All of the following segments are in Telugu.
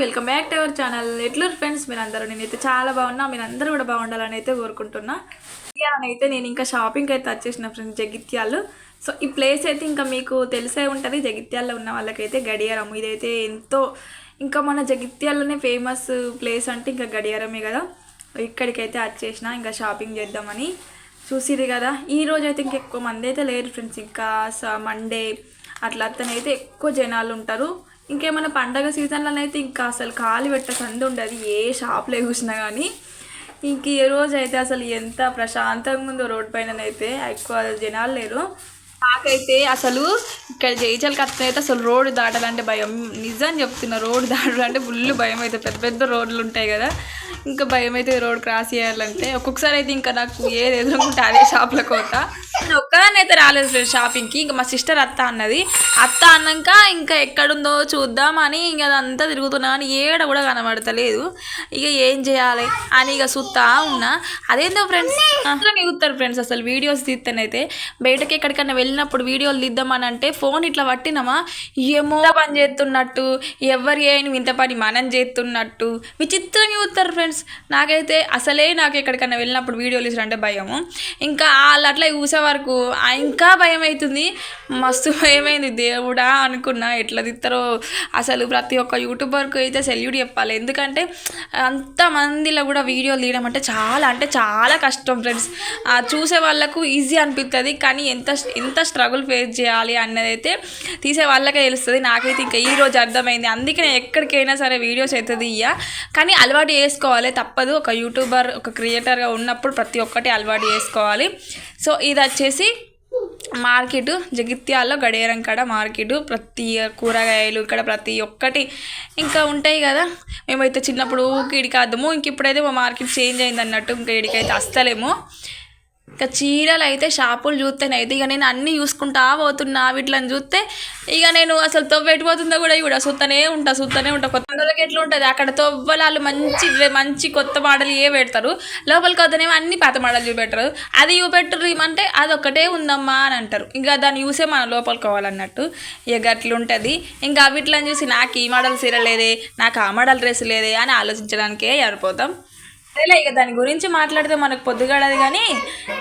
Welcome back to our channel. ఎట్లు ఫ్రెండ్స్ మీరందరూ నేనైతే చాలా బాగున్నా. మీరందరూ కూడా బాగుండాలని అయితే కోరుకుంటున్నా. అయితే నేను ఇంకా షాపింగ్ అయితే వచ్చేసిన ఫ్రెండ్స్ జగిత్యాలు. సో ఈ ప్లేస్ అయితే ఇంకా మీకు తెలిసే ఉంటుంది. జగిత్యాల్లో ఉన్న వాళ్ళకైతే గడియారం. ఇదైతే ఎంతో ఇంకా మన జగిత్యాలనే ఫేమస్ ప్లేస్ అంటే ఇంకా గడియారమే కదా. ఇక్కడికైతే వచ్చేసిన. ఇంకా షాపింగ్ చేద్దామని చూసిరు కదా. ఈ రోజు అయితే ఇంకెక్కువ మంది అయితే లేరు ఫ్రెండ్స్. ఇంకా మండే అట్లా అతనైతే ఎక్కువ జనాలు ఉంటారు. ఇంకేమైనా పండగ సీజన్లో అయితే ఇంకా అసలు ఖాళీ పెట్టే సంది ఉండదు. ఏ షాప్లో చూసినా కానీ ఇంక ఈ రోజు అయితే అసలు ఎంత ప్రశాంతంగా ఉందో రోడ్ పైన అయితే ఎక్కువ జనాలు లేరు. నాకైతే అసలు ఇక్కడ జైచల్ కత్తి అయితే అసలు రోడ్డు దాటాలంటే భయం. నిజం చెప్తున్నా రోడ్డు దాటాలంటే ఫుల్ భయం అయితే పెద్ద పెద్ద రోడ్లు ఉంటాయి కదా. ఇంకా భయం అయితే రోడ్ క్రాస్ చేయాలంటే. ఒక్కొక్కసారి అయితే ఇంకా నాకు ఏది ఎదురుకుంటే అదే షాప్లో కోత. నేను ఒక్కదాన్ని అయితే రాలేదు షాపింగ్కి. ఇంకా మా సిస్టర్ అత్త అన్నది. అత్త అన్నాక ఇంకా ఎక్కడుందో చూద్దామని ఇంకా అదంతా తిరుగుతున్నా అని ఏడ కూడా కనబడతలేదు. ఇక ఏం చేయాలి అని ఇక సుత్తా ఉన్నా. అదేందో ఫ్రెండ్స్? అసలు మిగుతారు ఫ్రెండ్స్ అసలు వీడియోస్ తీస్తానైతే బయటకి ఎక్కడికైనా వెళ్ళినప్పుడు వీడియోలు తీద్దామని అంటే ఫోన్ ఇట్లా పట్టినామా? ఏమో పని చేస్తున్నట్టు ఎవరి అయిన ఇంత పని మనం చేస్తున్నట్టు. విచిత్రంగా చూస్తారు ఫ్రెండ్స్. నాకైతే అసలే నాకు ఎక్కడికైనా వెళ్ళినప్పుడు వీడియోలు ఇస్తారంటే భయము. ఇంకా వాళ్ళు అట్లా చూసేవాళ్ళు వరకు. ఇంకా భయం అవుతుంది మస్తు భయమైంది. దేవుడా అనుకున్నా ఎట్లా తిత్తారో. అసలు ప్రతి ఒక్క యూట్యూబర్కు అయితే సెల్యూట్ చెప్పాలి. ఎందుకంటే అంతమందిలో కూడా వీడియోలు తీయడం అంటే చాలా అంటే చాలా కష్టం ఫ్రెండ్స్. చూసే వాళ్ళకు ఈజీ అనిపిస్తుంది కానీ ఎంత ఎంత స్ట్రగుల్ ఫేస్ చేయాలి అన్నది అయితే తీసే వాళ్ళకే తెలుస్తుంది. నాకైతే ఇంకా ఈ రోజు అర్థమైంది. అందుకే నేను ఎక్కడికైనా సరే వీడియోస్ అవుతుంది తీయ. కానీ అలవాటు చేసుకోవాలి. తప్పదు. ఒక యూట్యూబర్ ఒక క్రియేటర్గా ఉన్నప్పుడు ప్రతి ఒక్కటి అలవాటు చేసుకోవాలి. సో ఇది వచ్చేసి మార్కెట్ జగిత్యాల్లో గడియారం కాడ మార్కెట్ ప్రతి కూరగాయలు ఇక్కడ ప్రతి ఒక్కటి ఇంకా ఉంటాయి కదా. మేమైతే చిన్నప్పుడు ఇడికి అద్దము ఇంక ఇప్పుడైతే మా మార్కెట్ చేంజ్ అయింది అన్నట్టు ఇంకా ఇడికైతే అస్తలేము. ఇక చీరలు అయితే షాపులు చూస్తేనైతే ఇక నేను అన్నీ చూసుకుంటా పోతున్నా వీటిని చూస్తే ఇక నేను అసలు తొవ్వెట్టిపోతుందో కూడా కూడా సుత్తనే ఉంటా సుత్తనే ఉంటా. కొత్త మోడల్కి ఎట్లా ఉంటుంది? అక్కడ తొవ్వలాలు మంచి మంచి కొత్త మోడల్ ఏ పెడతారు? లోపలికి వద్దనేమో అన్ని పాత మోడల్ చూపెట్టరు. అది చూపెట్టరు ఏమంటే అది ఒక్కటే ఉందమ్మా అని అంటారు. ఇంకా దాన్ని చూసే మనం లోపలికి పోవాలన్నట్టు. ఇక అట్లా ఉంటుంది. ఇంకా వీటిని చూసి నాకు ఈ మోడల్ సీర లేదే నాకు ఆ మోడల్ డ్రెస్ లేదే అని ఆలోచించడానికే సరిపోతాం. అదేలే ఇక దాని గురించి మాట్లాడితే మనకు పొద్దుగడదు కానీ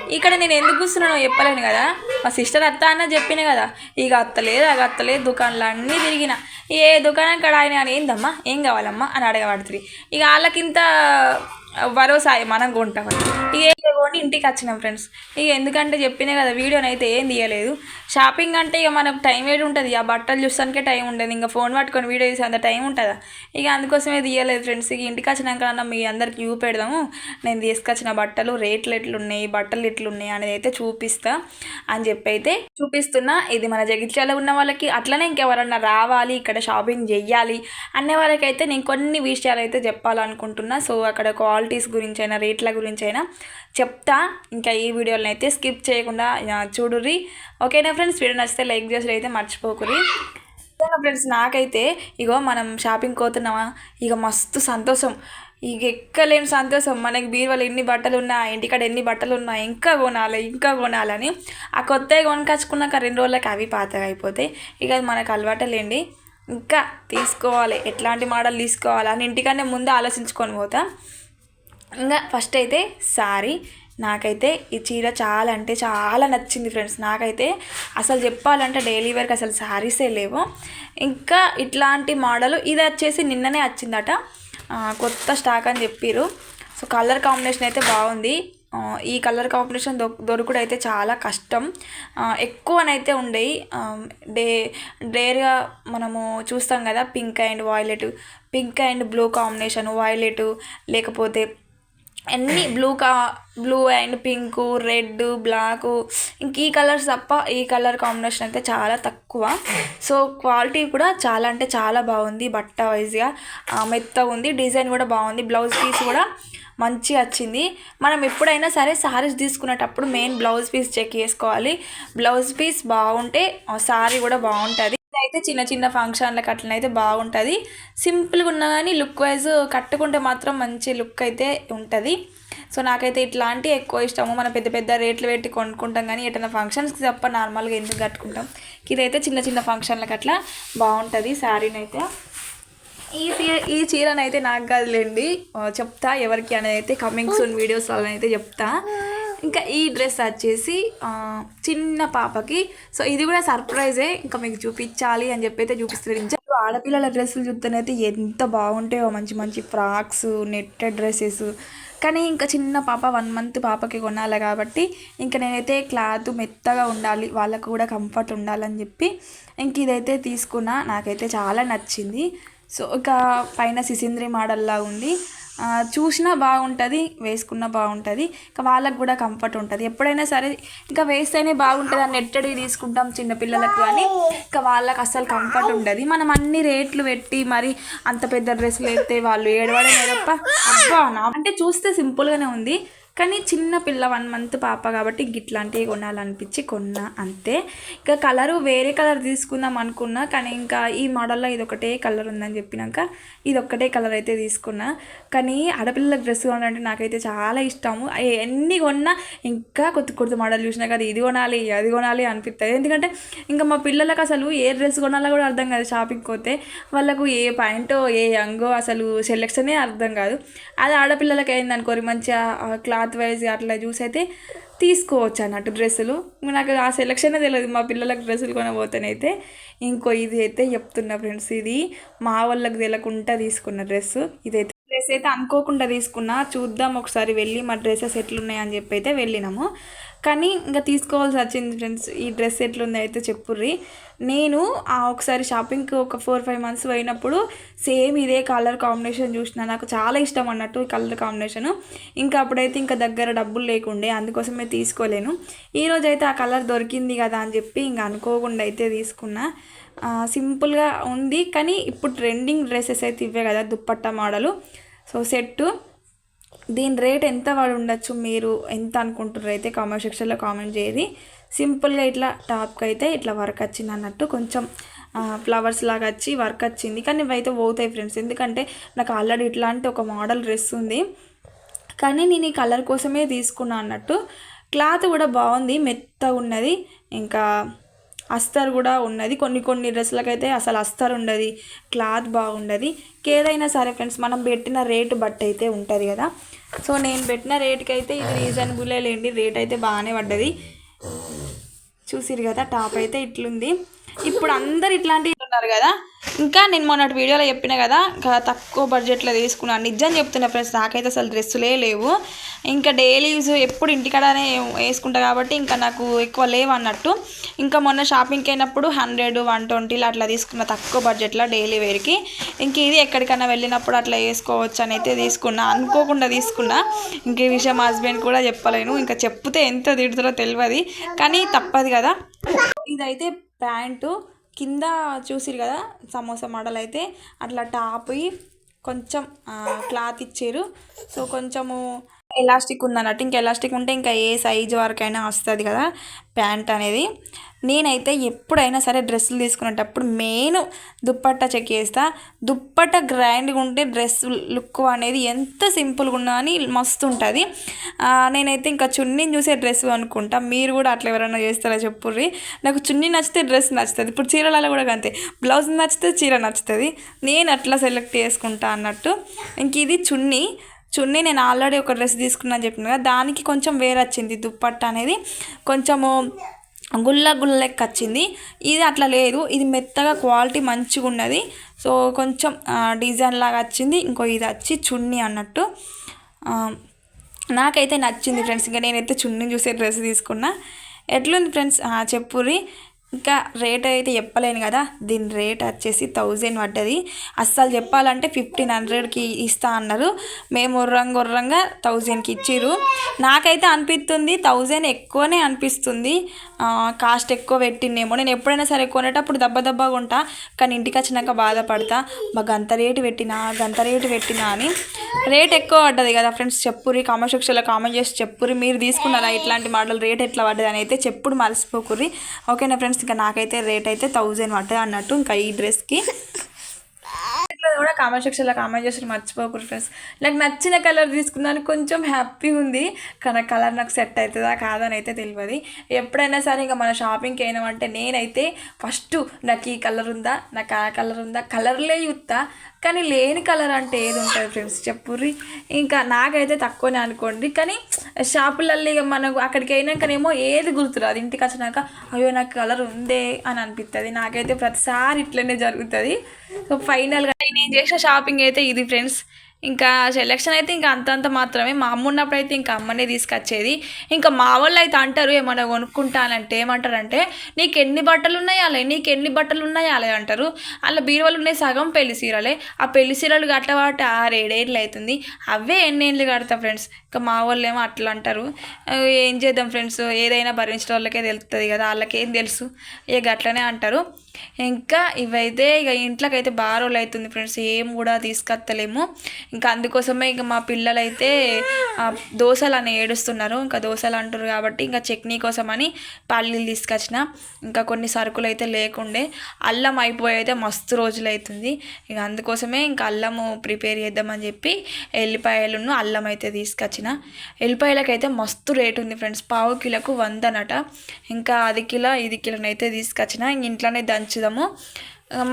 ఇక్కడ నేను ఎందుకు కూర్చున్నానో చెప్పలేను కదా. మా సిస్టర్ అత్త అన్న చెప్పిన కదా ఇక అత్తలేదు అగ అత్తలేదు దుకాణాలు అన్నీ తిరిగిన. ఏ దుకాణం కాడ ఆయన ఏందమ్మా ఏం కావాలమ్మా? అని అడగబడుతుంది. ఇక వాళ్ళకింత భరోసా మనం కొంటామని. ఇక కొని ఇంటికి వచ్చినాం ఫ్రెండ్స్. ఇక ఎందుకంటే చెప్పినా కదా వీడియోని అయితే ఏం తీయలేదు. షాపింగ్ అంటే ఇక మనకు టైం ఏడు ఉంటుంది. ఆ బట్టలు చూస్తానికే టైం ఉండదు. ఇంకా ఫోన్ పట్టుకొని వీడియో తీసే అంత టైం ఉంటుందా? ఇక అందుకోసమే తీయలేదు ఫ్రెండ్స్. ఇక ఇంటికి వచ్చినాకన్నా మీ అందరికి చూపెడదాము. పెడదాము నేను తీసుకొచ్చిన బట్టలు రేట్లు ఎట్లున్నాయి బట్టలు ఎట్లున్నాయి అనేది అయితే చూపిస్తా అని చెప్పి అయితే చూపిస్తున్నా. ఇది మన జగిత్యాల ఉన్న వాళ్ళకి. అట్లనే ఇంకెవరన్నా రావాలి ఇక్కడ షాపింగ్ చెయ్యాలి అనే వాళ్ళకైతే నేను కొన్ని విషయాలు అయితే చెప్పాలనుకుంటున్నా. సో అక్కడ క్వాలిటీస్ గురించి అయినా రేట్ల గురించి అయినా చెప్తా. ఇంకా ఈ వీడియోలను అయితే స్కిప్ చేయకుండా చూడుర్రి. ఓకేనా ఫ్రెండ్స్? వీడియో నచ్చితే లైక్ చేసి అయితే మర్చిపోకురి ఫ్రెండ్స్? నాకైతే ఇగో మనం షాపింగ్ పోతున్నామా? ఇక మస్తు సంతోషం. ఇక ఎక్కలేని సంతోషం. మనకి బీరువాలు ఎన్ని బట్టలు ఉన్నా ఇంటికాడ ఎన్ని బట్టలు ఉన్నా ఇంకా కొనాలి ఇంకా కొనాలని. ఆ కొత్తవి కొనుకొచ్చుకున్నాక రెండు రోజులకి అవి పాతగా అయిపోతాయి. ఇక అది మనకు అలవాటలేండి ఇంకా తీసుకోవాలి. ఎట్లాంటి మోడల్ తీసుకోవాలి అని ఇంటికన్నా ముందే ఆలోచించుకొని పోతా. ఇంకా ఫస్ట్ అయితే సారీ నాకైతే ఈ చీర చాలా అంటే చాలా నచ్చింది ఫ్రెండ్స్ నాకైతే అసలు చెప్పాలంటే డైలీ వేర్కి అసలు శారీసే లేవు. ఇంకా ఇట్లాంటి మోడల్ ఇది వచ్చేసి నిన్ననే వచ్చిందట. కొత్త స్టాక్ అని చెప్పారు సో కలర్ కాంబినేషన్ అయితే బాగుంది. ఈ కలర్ కాంబినేషన్ దొ దొరకడం అయితే చాలా కష్టం. ఎక్కువనైతే ఉండేవి డే డేర్గా మనము చూస్తాం కదా pink and violet pink and blue combination violet లేకపోతే అన్నీ బ్లూ కా blue and pink red black ఇంక ఈ కలర్స్ తప్ప ఈ కలర్ కాంబినేషన్ అయితే చాలా తక్కువ. సో క్వాలిటీ కూడా చాలా అంటే చాలా బాగుంది బట్ట వైజ్గా. మెత్తగా ఉంది డిజైన్ కూడా బాగుంది బ్లౌజ్ పీస్ కూడా మంచిగా వచ్చింది. మనం ఎప్పుడైనా సరే సారీస్ తీసుకునేటప్పుడు మెయిన్ బ్లౌజ్ పీస్ చెక్ చేసుకోవాలి. బ్లౌజ్ పీస్ బాగుంటే సారీ కూడా బాగుంటుంది. అయితే చిన్న చిన్న ఫంక్షన్లకు అట్లనైతే బాగుంటుంది. సింపుల్గా ఉన్నా కానీ లుక్ వైజ్ కట్టుకుంటే మాత్రం మంచి లుక్ అయితే ఉంటుంది. సో నాకైతే ఇట్లాంటి ఎక్కువ ఇష్టము. మనం పెద్ద పెద్ద రేట్లు పెట్టి కొనుక్కుంటాం కానీ ఎటైనా ఫంక్షన్స్కి తప్ప నార్మల్గా ఎందుకు కట్టుకుంటాం? ఇదైతే చిన్న చిన్న ఫంక్షన్లకు అట్లా బాగుంటుంది శారీని అయితే ఈ చీర ఈ చీరనైతే నాకు కాదులేండి. చెప్తా ఎవరికి అనేది అయితే కమింగ్ సూన్ వీడియోస్ అయితే చెప్తా. ఇంకా ఈ డ్రెస్ వచ్చేసి చిన్న పాపకి. సో ఇది కూడా సర్ప్రైజే. ఇంకా మీకు చూపించాలి అని చెప్పి అయితే చూపిస్తుంది ఆడపిల్లల డ్రెస్సులు చూస్తేనైతే ఎంత బాగుంటాయో. మంచి మంచి ఫ్రాక్స్ నెట్టెడ్ డ్రెస్సెస్. కానీ ఇంకా చిన్న పాప వన్ మంత్ పాపకి కొనాలి కాబట్టి ఇంకా నేనైతే క్లాత్ మెత్తగా ఉండాలి. వాళ్ళకు కూడా కంఫర్ట్ ఉండాలని చెప్పి ఇంక ఇదైతే తీసుకున్నా. నాకైతే చాలా నచ్చింది. సో ఇక పైన సిసింద్రి మోడల్లా ఉంది. చూసినా బాగుంటుంది వేసుకున్నా బాగుంటుంది ఇంకా వాళ్ళకు కూడా కంఫర్ట్ ఉంటుంది. ఎప్పుడైనా సరే ఇంకా వేస్తేనే బాగుంటుంది అని నెట్టడి తీసుకుంటాం చిన్నపిల్లలకు కానీ ఇంకా వాళ్ళకి అస్సలు కంఫర్ట్ ఉండదు. మనం అన్ని రేట్లు పెట్టి మరి అంత పెద్ద డ్రెస్సులు వేస్తే వాళ్ళు ఏడవడం ఏదప్ప అబ్బా అంటే చూస్తే సింపుల్గానే ఉంది. కానీ చిన్న పిల్ల వన్ మంత్ పాప కాబట్టి గిట్లాంటివి ఇట్లాంటివి కొనాలనిపించి కొన్నా అంతే. ఇంకా కలరు వేరే కలర్ తీసుకుందాం అనుకున్నా కానీ ఇంకా ఈ మోడల్లో ఇది ఒకటే కలర్ ఉందని చెప్పినాక ఇది ఒక్కటే కలర్ అయితే తీసుకున్నా. కానీ ఆడపిల్లల డ్రెస్ కొనాలంటే నాకైతే చాలా ఇష్టము. ఎన్ని కొన్నా ఇంకా కొత్త కొత్త మోడల్ చూసినా కదా ఇది కొనాలి అది కొనాలి అనిపిస్తుంది ఎందుకంటే ఇంకా మా పిల్లలకు అసలు ఏ డ్రెస్ కొనాలో కూడా అర్థం కాదు షాపింగ్కి పోతే. వాళ్ళకు ఏ పాయింటో ఏ యంగో అసలు సెలెక్షనే అర్థం కాదు. అది ఆడపిల్లలకి అయింది అనుకోరి మంచిగా క్లాత్ వైజ్ అట్లా చూసి అయితే తీసుకోవచ్చు అన్నట్టు డ్రెస్సులు. నాకు ఆ సెలక్షనే తెలియదు మా పిల్లలకు డ్రెస్సులు కొనబోతేనైతే ఇంకో ఇది అయితే చెప్తున్నా ఫ్రెండ్స్ ఇది మా వాళ్ళకి తెలియకుండా తీసుకున్న డ్రెస్. ఇదైతే డ్రెస్ అయితే అనుకోకుండా తీసుకున్నా. చూద్దాం ఒకసారి వెళ్ళి మా డ్రెస్సెస్ ఎట్లున్నాయని చెప్పి అయితే వెళ్ళినాము. కానీ ఇంకా తీసుకోవాల్సి వచ్చింది ఫ్రెండ్స్ ఈ డ్రెస్ ఎట్లుంది అయితే చెప్పుర్రి. నేను ఆ ఒకసారి షాపింగ్కి ఒక ఫోర్ ఫైవ్ మంత్స్ పోయినప్పుడు సేమ్ ఇదే కలర్ కాంబినేషన్ చూసిన. నాకు చాలా ఇష్టం అన్నట్టు ఈ కలర్ కాంబినేషన్ ఇంకా అప్పుడైతే ఇంకా దగ్గర డబ్బులు లేకుండే అందుకోసమే తీసుకోలేను. ఈరోజు అయితే ఆ కలర్ దొరికింది కదా అని చెప్పి ఇంకా అనుకోకుండా అయితే తీసుకున్నా. సింపుల్గా ఉంది. కానీ ఇప్పుడు ట్రెండింగ్ డ్రెస్సెస్ అయితే ఇవే కదా దుప్పట్టా మోడలు. సో సెట్టు దీని రేట్ ఎంత వాడు ఉండొచ్చు మీరు ఎంత అనుకుంటున్నారు అయితే కామెంట్ సెక్షన్లో కామెంట్ చేయది సింపుల్గా ఇట్లా టాప్కి అయితే ఇట్లా వర్క్ వచ్చింది అన్నట్టు కొంచెం ఫ్లవర్స్ లాగా వచ్చి వర్క్ వచ్చింది. కానీ ఇవైతే పోతాయి ఫ్రెండ్స్. ఎందుకంటే నాకు ఆల్రెడీ ఇట్లాంటి ఒక మోడల్ డ్రెస్ ఉంది. కానీ నేను ఈ కలర్ కోసమే తీసుకున్నా అన్నట్టు. క్లాత్ కూడా బాగుంది మెత్తగా ఉన్నది. ఇంకా అస్తర్ కూడా ఉన్నది. కొన్ని కొన్ని డ్రెస్సులకైతే అసలు అస్తర్ ఉండదు క్లాత్ బాగుండదు. ఏదైనా సరే ఫ్రెండ్స్ మనం పెట్టిన రేటు బట్టి అయితే ఉంటుంది కదా. సో నేను పెట్టిన రేట్కి అయితే ఇది రీజనబులే లేండి. రేట్ అయితే బాగానే పడ్డది. చూసిరు కదా టాప్ అయితే ఇట్లుంది. ఇప్పుడు అందరు ఇట్లాంటివి ఉన్నారు కదా. ఇంకా నేను మొన్నటి వీడియోలో చెప్పిన కదా తక్కువ బడ్జెట్లో తీసుకున్నాను నిజం చెప్తున్నా ఫ్రెండ్స్ నాకైతే అసలు డ్రెస్సులే లేవు. ఇంకా డైలీ యూజ్ ఎప్పుడు ఇంటికాడనే వేసుకుంటా కాబట్టి ఇంకా నాకు ఎక్కువ లేవు అన్నట్టు. ఇంకా మొన్న షాపింగ్కి అయినప్పుడు హండ్రెడ్ వన్ ట్వంటీలో అట్లా తీసుకున్న తక్కువ బడ్జెట్లో డైలీ వేర్కి ఇంక ఇది ఎక్కడికైనా వెళ్ళినప్పుడు అట్లా వేసుకోవచ్చు అని అయితే తీసుకున్నా. అనుకోకుండా తీసుకున్నా. ఇంక ఈ విషయం హస్బెండ్ కూడా చెప్పలేను. ఇంకా చెప్తే ఎంత తిడుతుందో తెలియదు కానీ తప్పదు కదా. ఇదైతే ప్యాంటు కింద చూసిరు కదా సమోసా మోడల్ అయితే అట్లా టాప్ కొంచెం క్లాత్ ఇచ్చారు. సో కొంచెము ఎలాస్టిక్ ఉందన్నట్టు ఇంకా ఎలాస్టిక్ ఉంటే ఇంకా ఏ సైజ్ వరకైనా వస్తుంది కదా ప్యాంట్ అనేది. నేనైతే ఎప్పుడైనా సరే డ్రెస్సులు తీసుకునేటప్పుడు మెయిన్ దుప్పట్టా చెక్ చేస్తా. దుప్పట్టా గ్రాండ్గా ఉంటే డ్రెస్ లుక్ అనేది ఎంత సింపుల్గా ఉన్నా అని మస్తు ఉంటుంది. నేనైతే ఇంకా చున్నీని చూసే డ్రెస్ అనుకుంటా. మీరు కూడా అట్లా ఎవరైనా చేస్తారా చెప్పుర్రి? నాకు చున్నీ నచ్చితే డ్రెస్ నచ్చుతుంది. ఇప్పుడు చీరలలో కూడా అంతే. బ్లౌజ్ నచ్చితే చీర నచ్చుతుంది. నేను అట్లా సెలెక్ట్ చేసుకుంటా అన్నట్టు. ఇంక ఇది చున్నీ. చున్నీ నేను ఆల్రెడీ ఒక డ్రెస్ తీసుకున్నాను చెప్పిన కదా దానికి కొంచెం వేరు వచ్చింది. దుప్పట్ట అనేది కొంచెము గుల్ల గుల్ల లెక్క వచ్చింది. ఇది అట్లా లేదు. ఇది మెత్తగా క్వాలిటీ మంచిగా ఉన్నది. సో కొంచెం డిజైన్ లాగా వచ్చింది. ఇంకో ఇది వచ్చి చున్నీ అన్నట్టు. నాకైతే నచ్చింది ఫ్రెండ్స్. ఇంకా నేనైతే చున్నీ చూసే డ్రెస్ తీసుకున్నా. ఎట్లుంది ఫ్రెండ్స్? చెప్పుర్రి. ఇంకా రేట్ అయితే చెప్పలేను కదా. దీని రేట్ వచ్చేసి థౌజండ్ పడ్డది. అస్సలు చెప్పాలంటే ఫిఫ్టీన్ హండ్రెడ్కి ఇస్తా అన్నారు. మేము ఉర్రంగా ఉర్రంగా థౌజండ్కి ఇచ్చిర్రు. నాకైతే అనిపిస్తుంది థౌజండ్ ఎక్కువనే అనిపిస్తుంది. కాస్ట్ ఎక్కువ పెట్టినేమో నేను ఎప్పుడైనా సరే కొనేటప్పుడు దెబ్బ దెబ్బగా ఉంటా. కానీ ఇంటికి వచ్చినాక బాధపడతా. మా గంత రేటు పెట్టినా గంత రేటు పెట్టినా అని. రేట్ ఎక్కువ పడ్డది కదా ఫ్రెండ్స్ చెప్పుర్రి కామెంట్ సెక్షన్లో కామెంట్ చేసి చెప్పుర్రి. మీరు తీసుకున్నారా ఇట్లాంటి మోడల్ రేట్ ఎట్లా పడ్డది? అని అయితే చెప్పుడు మర్చిపోకుర్రి. ఓకేనా ఫ్రెండ్స్ ఇంకా నాకైతే రేట్ అయితే థౌజండ్ పట్టదు అన్నట్టు ఇంకా ఈ డ్రెస్కి. ఇట్లా కూడా కామెంట్ సెక్షన్లో కామెంట్ చేసి మర్చిపోకూడదు ఫ్రెండ్స్ నాకు నచ్చిన కలర్ తీసుకున్నాను కొంచెం హ్యాపీ ఉంది కానీ కలర్ నాకు సెట్ అవుతుందా కాదని అయితే తెలియదు ఎప్పుడైనా సరే ఇంకా మన షాపింగ్కి అయినామంటే నేనైతే ఫస్ట్ నాకు ఈ కలర్ ఉందా నాకు ఆ కలర్ ఉందా కలర్లే చూస్తా కానీ లేని కలర్ అంటే ఏది ఉంటుంది ఫ్రెండ్స్? చెప్పుర్రి. ఇంకా నాకైతే తక్కువనే అనుకోండి. కానీ షాపులలో ఇక మనకు అక్కడికి అయినాకనేమో ఏది గుర్తురాదు. ఇంటికి వచ్చినాక అయ్యో నాకు కలర్ ఉందే అని అనిపిస్తుంది నాకైతే ప్రతిసారి ఇట్లనే జరుగుతుంది. సో ఫైనల్గా నేను చేసిన షాపింగ్ అయితే ఇది ఫ్రెండ్స్. ఇంకా సెలక్షన్ అయితే ఇంకా అంతంత మాత్రమే. మా అమ్మ ఉన్నప్పుడు అయితే ఇంకా అమ్మనే తీసుకొచ్చేది. ఇంకా మా వాళ్ళు అయితే అంటారు ఏమన్నా కొనుక్కుంటానంటే ఏమంటారంటే నీకు ఎన్ని బట్టలు ఉన్నాయి అలా నీకు ఎన్ని బట్టలు ఉన్నాయి అలా అంటారు. అలా బీరువాలు ఉన్నాయి సగం పెళ్ళి సీరలే. ఆ పెళ్ళి సీరలు కట్టవాటి ఆరు ఏడేళ్ళు అవుతుంది అవే ఎన్నేళ్ళు కడతా ఫ్రెండ్స్. ఇంకా మా వాళ్ళు ఏమో అట్లా అంటారు. ఏం చేద్దాం ఫ్రెండ్స్? ఏదైనా భరించిన వాళ్ళకే తెలుస్తుంది కదా వాళ్ళకేం తెలుసు? ఇక అట్లనే అంటారు. ఇంకా ఇవైతే ఇక ఇంట్లోకి అయితే బాగా రోజులు అవుతుంది ఫ్రెండ్స్ ఏం కూడా తీసుకొస్తలేము ఇంకా అందుకోసమే ఇంకా మా పిల్లలు అయితే దోశలు అని ఏడుస్తున్నారు. ఇంకా దోశలు అంటారు కాబట్టి ఇంకా చట్నీ కోసం అని పల్లీలు తీసుకొచ్చిన. ఇంకా కొన్ని సరుకులు అయితే లేకుండే. అల్లం అయిపోయి అయితే మస్తు రోజులు అవుతుంది ఇక అందుకోసమే ఇంకా అల్లము ప్రిపేర్ చేద్దామని చెప్పి ఎల్లిపాయలను అల్లం అయితే తీసుకొచ్చిన. ఎల్లిపాయలకైతే మస్తు రేట్ ఉంది ఫ్రెండ్స్ పావు కిలోకు వందనట. ఇంకా అది కిలో ఇది కిలోనైతే తీసుకొచ్చిన. ఇంట్లోనే ఇంట్లోనే దంచుదాము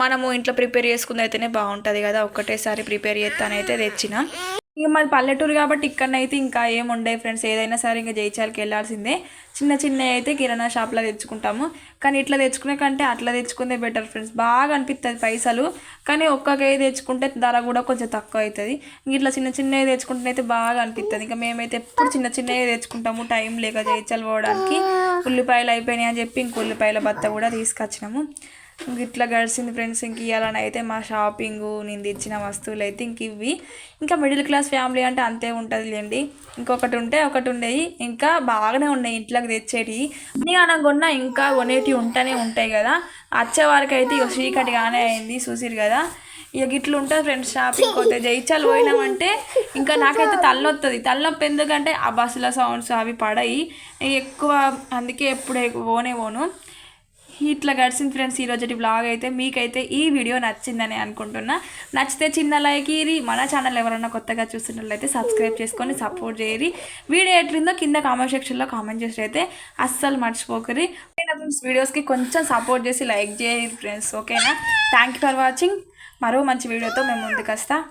మనము ఇంట్లో ప్రిపేర్ చేసుకుంది అయితేనే బాగుంటుంది కదా. ఒక్కటేసారి ప్రిపేర్ చేస్తానైతే తెచ్చిన. ఇక మాది పల్లెటూరు కాబట్టి ఇక్కడనైతే ఇంకా ఏం ఉండే ఫ్రెండ్స్ ఏదైనా సరే ఇంకా జైచాలకి వెళ్ళాల్సిందే. చిన్న చిన్న అయితే కిరాణా షాప్లో తెచ్చుకుంటాము. కానీ ఇట్లా తెచ్చుకునే కంటే అట్లా తెచ్చుకుందే బెటర్ ఫ్రెండ్స్ బాగా అనిపిస్తుంది పైసలు. కానీ ఒక్కకే తెచ్చుకుంటే ధర కూడా కొంచెం తక్కువ అవుతుంది ఇంక ఇట్లా చిన్న చిన్నవి తెచ్చుకుంటే అయితే బాగా అనిపిస్తుంది ఇంకా మేమైతే ఎప్పుడు చిన్న చిన్నవి తెచ్చుకుంటాము. టైం లేక జైచాలు పోవడానికి. ఉల్లిపాయలు అయిపోయినాయి అని చెప్పి ఇంక ఉల్లిపాయల బత్త కూడా తీసుకొచ్చినాము. ఇట్లా గడిచింది ఫ్రెండ్స్. ఇంక ఇవ్వాలని అయితే మా షాపింగ్ నేను తెచ్చిన వస్తువులు అయితే ఇంక ఇవి ఇంకా మిడిల్ క్లాస్ ఫ్యామిలీ అంటే అంతే ఉంటుంది లేండి. ఇంకొకటి ఉంటే ఒకటి ఉండేవి ఇంకా బాగానే ఉన్నాయి ఇంట్లోకి తెచ్చేటివి అన్నీ అనకుండా ఇంకా కొనేటివి ఉంటూనే ఉంటాయి కదా. వచ్చే వరకు అయితే ఇక చీకటిగానే అయింది చూసిరు కదా. ఇక ఇట్లా ఉంటుంది ఫ్రెండ్స్ షాపింగ్ పోతే జైచాలు పోయినామంటే ఇంకా నాకైతే తలనొస్తుంది తలనొప్పి ఎందుకంటే ఆ బస్సుల సౌండ్స్ అవి పడాయి. ఎక్కువ అందుకే ఎప్పుడు పోనే పోను. ఇట్లా గడిచింది ఫ్రెండ్స్ ఈరోజు బ్లాగ్ అయితే మీకైతే ఈ వీడియో నచ్చిందని అనుకుంటున్నా. నచ్చితే చిన్న లైక్ ఇరి మన ఛానల్ ఎవరైనా కొత్తగా చూస్తున్నట్లయితే సబ్స్క్రైబ్ చేసుకొని సపోర్ట్ చేయరి వీడియో ఎట్లుందో కింద కామెంట్ సెక్షన్లో కామెంట్ చేసి అయితే అస్సలు మర్చిపోకరి ఫ్రెండ్స్ వీడియోస్కి కొంచెం సపోర్ట్ చేసి లైక్ చేయరు ఫ్రెండ్స్ ఓకేనా? థ్యాంక్ యూ ఫర్ వాచింగ్ మరో మంచి వీడియోతో మేము ముందుకు వస్తాం.